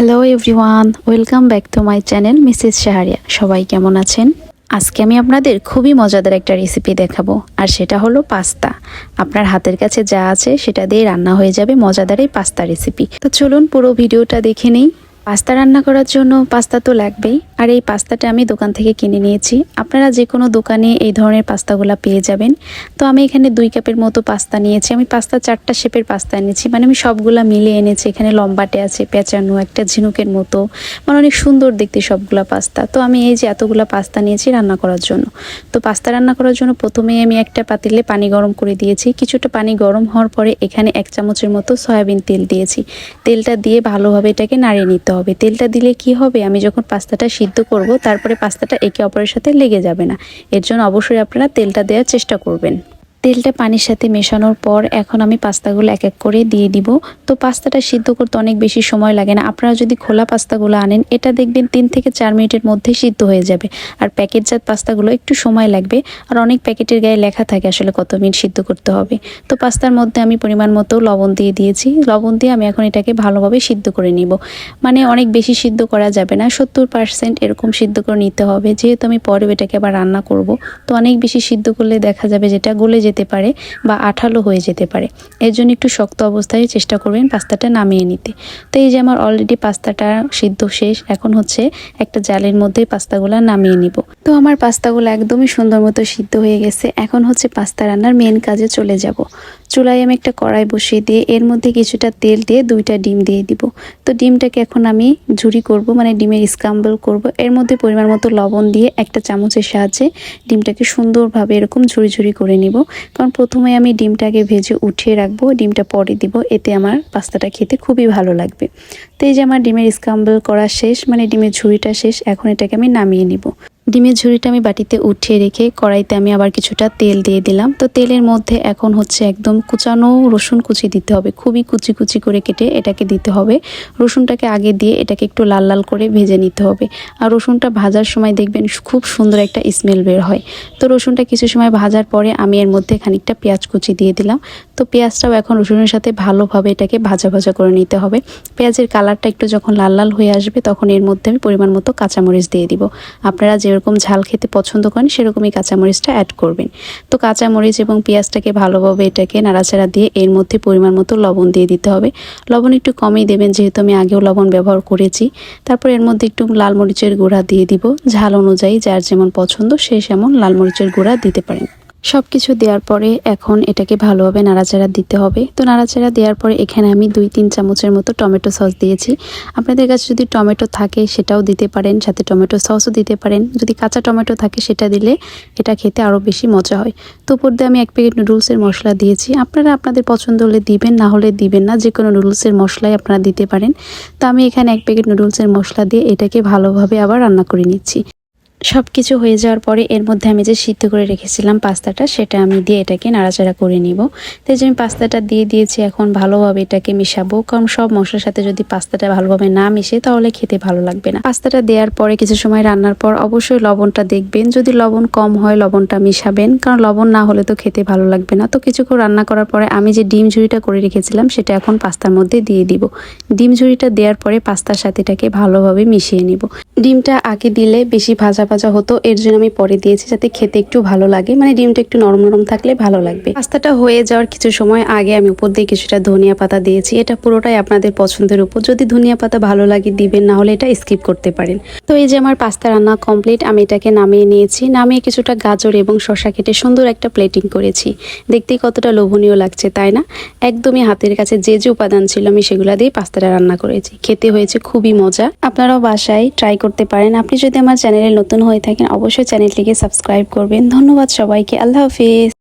Hello everyone welcome back to my channel Mrs Shahariya সবাই কেমন আছেন? আজকে আমি আপনাদের খুবই মজাদার একটা রেসিপি দেখাবো, আর সেটা হলো পাস্তা। আপনার হাতের কাছে যা আছে, সেটা দিয়ে রান্না হয়ে যাবে মজাদার এই পাস্তা রেসিপি তো চলুন পুরো ভিডিওটা দেখে নেই। পাস্তা রান্না করার জন্য পাস্তা তো লাগবেই। আর এই পাস্তাটা আমি দোকান থেকে কিনে নিয়েছি। আপনারা যে কোনো দোকানে এই ধরনের পাস্তাগুলো পেয়ে যাবেন। তো আমি এখানে দুই কাপের মতো পাস্তা নিয়েছি। আমি পাস্তা চারটা শেপের পাস্তা এনেছি। মানে আমি সবগুলা মিলে এনেছি। এখানে লম্বাটে আছে, পেঁচানো, একটা ঝিনুকের মতো। মানে অনেক সুন্দর দেখতে সবগুলা পাস্তা। তো আমি এই যে এতগুলা পাস্তা নিয়েছি রান্না করার জন্য। তো পাস্তা রান্না করার জন্য প্রথমেই আমি একটা পাতিলে পানি গরম করে দিয়েছি। কিছুটা পানি গরম হওয়ার পরে এখানে এক চামচের মতো সয়াবিন তেল দিয়েছি। তেলটা দিয়ে ভালোভাবে এটাকে নাড়িয়ে নিতে তেলটা দিলে কি হবে? আমি যখন পাস্তাটা সিদ্ধ করব, তারপরে পাস্তাটা একে অপরের সাথে লেগে যাবে না। এর জন্য অবশ্যই আপনারা তেলটা দেওয়ার চেষ্টা করবেন। তেলটা পানির সাথে মেশানোর পর এখন আমি পাস্তাগুলো এক এক করে দিয়ে দিব। তো পাস্তাটা সিদ্ধ করতে অনেক বেশি সময় লাগে না। আপনারা যদি খোলা পাস্তাগুলো আনেন, এটা দেখবেন তিন থেকে চার মিনিটের মধ্যে সিদ্ধ হয়ে যাবে। আর প্যাকেটজাত পাস্তাগুলো একটু সময় লাগবে। আর অনেক প্যাকেটের গায়ে লেখা থাকে আসলে কত মিনিট সিদ্ধ করতে হবে। তো পাস্তার মধ্যে আমি পরিমাণ মতো লবণ দিয়ে দিয়েছি। লবণ দিয়ে আমি এখন এটাকে ভালোভাবে সিদ্ধ করে নিব। মানে অনেক বেশি সিদ্ধ করা যাবে না। সত্তর পার্সেন্ট এরকম সিদ্ধ করে নিতে হবে। যেহেতু আমি পরে এটাকে আবার রান্না করব, তো অনেক বেশি সিদ্ধ করলে দেখা যাবে যেটা গলে যেতে পারে বা আঠালো হয়ে যেতে পারে। এর জন্য একটু শক্ত অবস্থায় চেষ্টা করবেন পাস্তাটা নামিয়ে নিতে। তো এই যে আমার অলরেডি পাস্তাটা সিদ্ধ শেষ, এখন হচ্ছে একটা জালের মধ্যে পাস্তাগুলো নামিয়ে নিব। তো আমার পাস্তাগুলো একদমই সুন্দর মতো সিদ্ধ হয়ে গেছে। এখন হচ্ছে পাস্তা রান্নার মেন কাজে চলে যাব। চুলায় আমি একটা কড়াই বসিয়ে দিয়ে এর মধ্যে কিছুটা তেল দিয়ে দুইটা ডিম দিয়ে দিব। তো ডিমটাকে এখন আমি ঝুরি করব মানে ডিমের স্ক্রাম্বল করব। এর মধ্যে পরিমাণ মতো লবণ দিয়ে একটা চামচের সাহায্যে ডিমটাকে সুন্দরভাবে এরকম ঝুরি ঝুরি করে নিব। কারণ প্রথমে আমি ডিমটাকে ভেজে উঠিয়ে রাখব, ডিমটা পরে দিব, এতে আমার পাস্তাটা খেতে খুবই ভালো লাগবে। তো এই যে আমার ডিমের স্ক্রাম্বল করা শেষ মানে ডিমের ঝুড়িটা শেষ, এখন এটাকে আমি নামিয়ে নিব। ডিমের ঝুড়িটা আমি বাটিতে উঠিয়ে রেখে কড়াইতে আমি আবার কিছুটা তেল দিয়ে দিলাম। তো তেলের মধ্যে এখন হচ্ছে একদম কুচানো রসুন কুচি দিতে হবে। খুবই কুচি কুচি করে কেটে এটাকে দিতে হবে। রসুনটাকে আগে দিয়ে এটাকে একটু লাল লাল করে ভেজে নিতে হবে। আর রসুনটা ভাজার সময় দেখবেন খুব সুন্দর একটা স্মেল বের হয়। তো রসুনটা কিছু সময় ভাজার পরে আমি এর মধ্যে খানিকটা পেঁয়াজ কুচি দিয়ে দিলাম। তো পেঁয়াজটাও এখন রসুনের সাথে ভালোভাবে এটাকে ভাজা ভাজা করে নিতে হবে। পেঁয়াজের কালারটা একটু যখন লাল লাল হয়ে আসবে, তখন এর মধ্যে আমি পরিমাণ মতো কাঁচামরিচ দিয়ে দিব। আপনারা যেরকম ঝাল খেতে পছন্দ করেন, সেরকমই কাঁচামরিচটা অ্যাড করবেন। তো কাঁচামরিচ এবং পেঁয়াজটাকে ভালোভাবে এটাকে নাড়াচাড়া দিয়ে এর মধ্যে পরিমাণ মতো লবণ দিয়ে দিতে হবে। লবণ একটু কমই দেবেন, যেহেতু আমি আগেও লবণ ব্যবহার করেছি। তারপর এর মধ্যে একটু লাল মরিচের গুঁড়া দিয়ে দিব। ঝাল অনুযায়ী যার যেমন পছন্দ, সে সেমন লাল মরিচের গুঁড়া দিতে পারেন। সব কিছু দেওয়ার পরে এখন এটাকে ভালোভাবে নাড়াচাড়া দিতে হবে। তো নাড়াচাড়া দেওয়ার পরে এখানে আমি দুই, তিন চামচের মতো টমেটো সস দিয়েছি। আপনাদের কাছে যদি টমেটো থাকে সেটাও দিতে পারেন, সাথে টমেটো সসও দিতে পারেন। যদি কাঁচা টমেটো থাকে সেটা দিলে এটা খেতে আরও বেশি মজা হয়। তো উপর দিয়ে আমি এক প্যাকেট নুডলসের মশলা দিয়েছি। আপনারা আপনাদের পছন্দ হলে দিবেন, না হলে দিবেন না। যে কোনো নুডলসের মশলাই আপনারা দিতে পারেন। তো আমি এখানে এক প্যাকেট নুডলসের মশলা দিয়ে এটাকে ভালোভাবে আবার রান্না করে নিচ্ছি। সব কিছু হয়ে যাওয়ার পরে এর মধ্যে আমি যে সিদ্ধ করে রেখেছিলাম পাস্তাটা, সেটা আমি দিয়ে এটাকে নাড়াচাড়া করে নিব। তো যে আমি পাস্তাটা দিয়ে দিয়েছি, এখন ভালোভাবে এটাকে মিশাবো। কারণ সব মশলার সাথে যদি পাস্তাটা ভালোভাবে না মিশে, তাহলে খেতে ভালো লাগবে না। পাস্তাটা দেওয়ার পরে কিছু সময় রান্নার পর অবশ্যই লবণটা দেখবেন। যদি লবণ কম হয়, লবণটা মিশাবেন। কারণ লবণ না হলে তো খেতে ভালো লাগবে না। তো কিছুক্ষণ রান্না করার পরে আমি যে ডিম ঝুড়িটা করে রেখেছিলাম, সেটা এখন পাস্তার মধ্যে দিয়ে দিব। ডিম ঝুড়িটা দেওয়ার পরে পাস্তার সাথে এটাকে ভালোভাবে মিশিয়ে নিব। ডিমটা আগে দিলে বেশি ভাজা ভাজা হতো, এর জন্য আমি পরে দিয়েছি যাতে খেতে একটু ভালো লাগে। মানে ডিমটা একটু নরম নরম থাকলে ভালো লাগবে। পাস্তাটা হয়ে যাওয়ার কিছু সময় আগে আমি উপর দিয়ে কিছুটা ধনিয়া পাতা দিয়েছি। এটা পুরোটাই আপনাদের পছন্দের উপর। যদি ধনিয়া পাতা ভালো লাগে দিবেন, না হলে এটা স্কিপ করতে পারেন। তো এই যে আমার পাস্তা রান্না কমপ্লিট, আমি এটাকে নামিয়ে নিয়েছি। নামিয়ে কিছুটা গাজর এবং শশা কেটে সুন্দর একটা প্লেটিং করেছি। দেখতে কতটা লোভনীয় লাগছে, তাই না? একদমই হাতের কাছে যে যে উপাদান ছিল, আমি সেগুলো দিয়ে পাস্তাটা রান্না করেছি। খেতে হয়েছে খুবই মজা। আপনারাও বাসায় ট্রাই করতে পারেন। আপনি যদি আমার চ্যানেলে নতুন হয়ে থাকেন অবশ্যই চ্যানেলটিকে সাবস্ক্রাইব করবেন। ধন্যবাদ সবাইকে আল্লাহ হাফিজ।